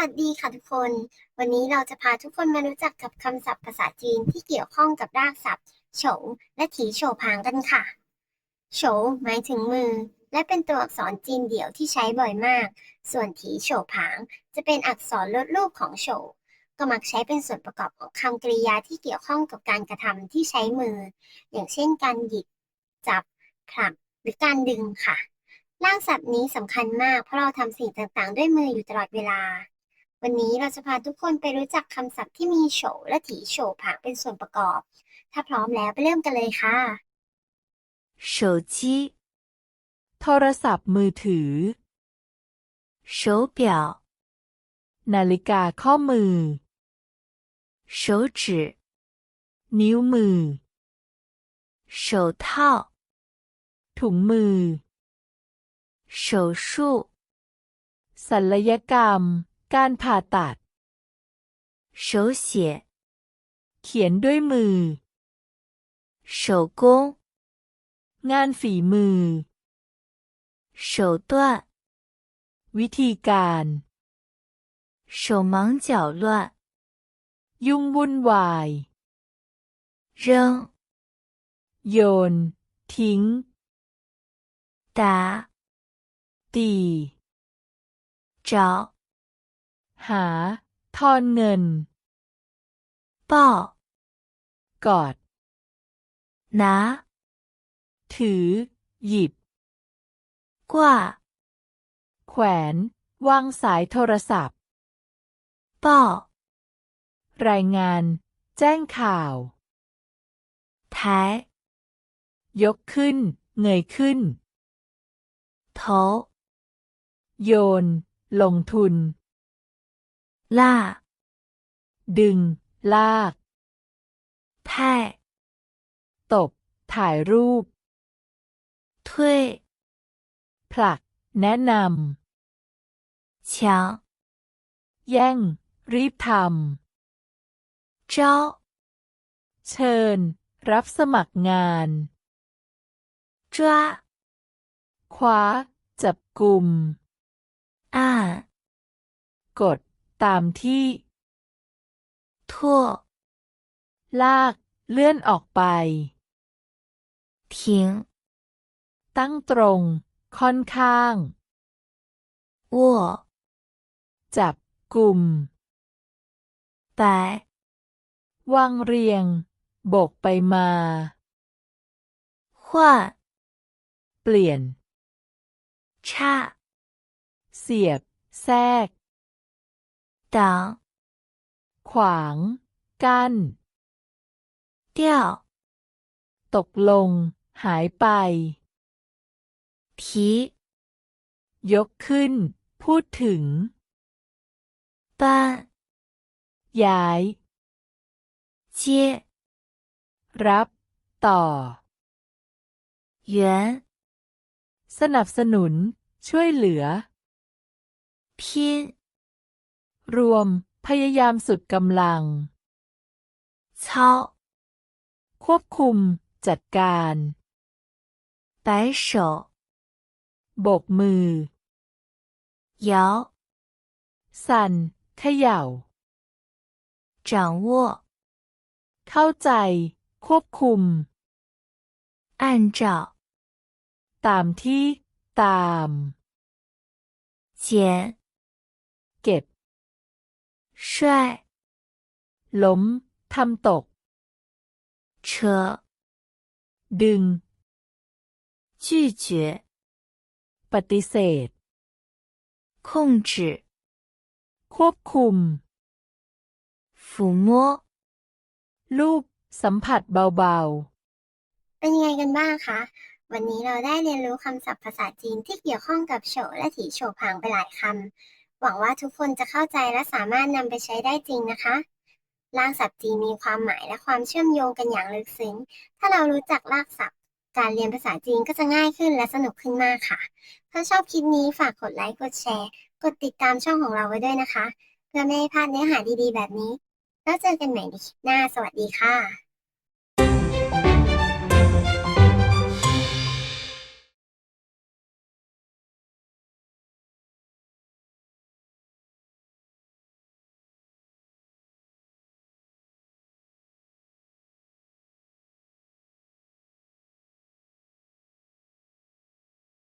วัสดีค่ะทุกคน วันนี้เราจะพาทุกคนมารู้จักกับคำศัพท์ภาษาจีนที่เกี่ยวข้องกับรากศัพท์โฉวและถีโฉพางกันค่ะโฉวหมายถึงมือ และเป็นตัวอักษรจีนเดี่ยวที่ใช้บ่อยมาก ส่วนถีโฉพาง จะเป็นอักษรลดรูปของโฉวก็มักใช้เป็นส่วนประกอบของคำกริยาที่เกี่ยวข้องกับการกระทำที่ใช้มือ อย่างเช่น การหยิบ จับผลักหรือการดึงค่ะร่างศัพท์นี้สำคัญมากเพราะเราทำสิ่งต่างๆ ด้วยมืออยู่ตลอดเวลา วันนี้เราจะพาทุกคนไปรู้จักคำศัพท์ที่มีโฉและถีโฉผางเป็นส่วนประกอบ ถ้าพร้อมแล้วไปเริ่มกันเลยค่ะ 手机、 โทรศัพท์มือถือ 手表、 นาฬิกาข้อมือ 手指、 นิ้วมือ 手套、 ถุงมือ 手术、 ศัลยกรรม การผ่าตัด 手写、 เขียนด้วยมือ 手工、 งานฝีมือ 手段、 วิธีการ 手忙脚乱、 ยุ่งวุ่นวาย 扔、 โยน ทิ้ง 打、 ตี 找、 หา ทอนเงินป่อกอดนะถือ หยิบ กว่า แขวน วางสายโทรศัพท์ป่อรายงาน แจ้งข่าวแท้ยกขึ้น เงยขึ้นโถโยน ลงทุน ล่า ดึง ลากแท่ตบ ถ่ายรูปถ้วยผลัก แนะนำฉียแย่ง รีบทำเจ้า เชิญ รับสมัครงานจ้าคว้า จับกลุ่มอ่ากด ตามที่ ทั่ว ลาก เลื่อนออกไปทิ้งตั้งตรง ค่อนข้างวัวจับกลุ่มแต่วางเรียง บกไปมาขวาเปลี่ยน ชา เสียบ แทรก 挡、 ขวาง กั้น 掉、 ตกลง หายไป 提、 ยกขึ้น พูดถึง 搬、 ย้าย 接、 รับ ต่อ 圆、 สนับสนุน ช่วยเหลือ 拼、 รวม พยายามสุดกำลัง 操、 ควบคุม จัดการ 摆手、 โบกมือ 摇、 สั่น เขย่า 掌握、 เข้าใจ ควบคุม 按照、 ตามที่ ตาม 捡、 เก็บ 摔、 ล้ม ทำตก 扯、 ดึง 拒绝、 ปฏิเสธ 控制、 ควบคุม 抚摸、 ลูบ สัมผัสเบา เป็นยังไงกันบ้างคะ วันนี้เราได้เรียนรู้คำศัพท์ภาษาจีนที่เกี่ยวข้องกับโฉและถีโฉผางไปหลายคำ หวังว่าทุกคนจะเข้าใจและสามารถนำไปใช้ได้จริงนะคะรากศัพท์จีนมีความหมายและความเชื่อมโยงกันอย่างลึกซึ้ง ถ้าเรารู้จักรากศัพท์ การเรียนภาษาจีนก็จะง่ายขึ้นและสนุกขึ้นมากค่ะ ถ้าชอบคลิปนี้ฝากกดไลค์ กดแชร์ กดติดตามช่องของเราไว้ด้วยนะคะ เพื่อไม่ให้พลาดเนื้อหาดีๆ แบบนี้ แล้วเจอกันใหม่ในคลิปหน้า สวัสดีค่ะ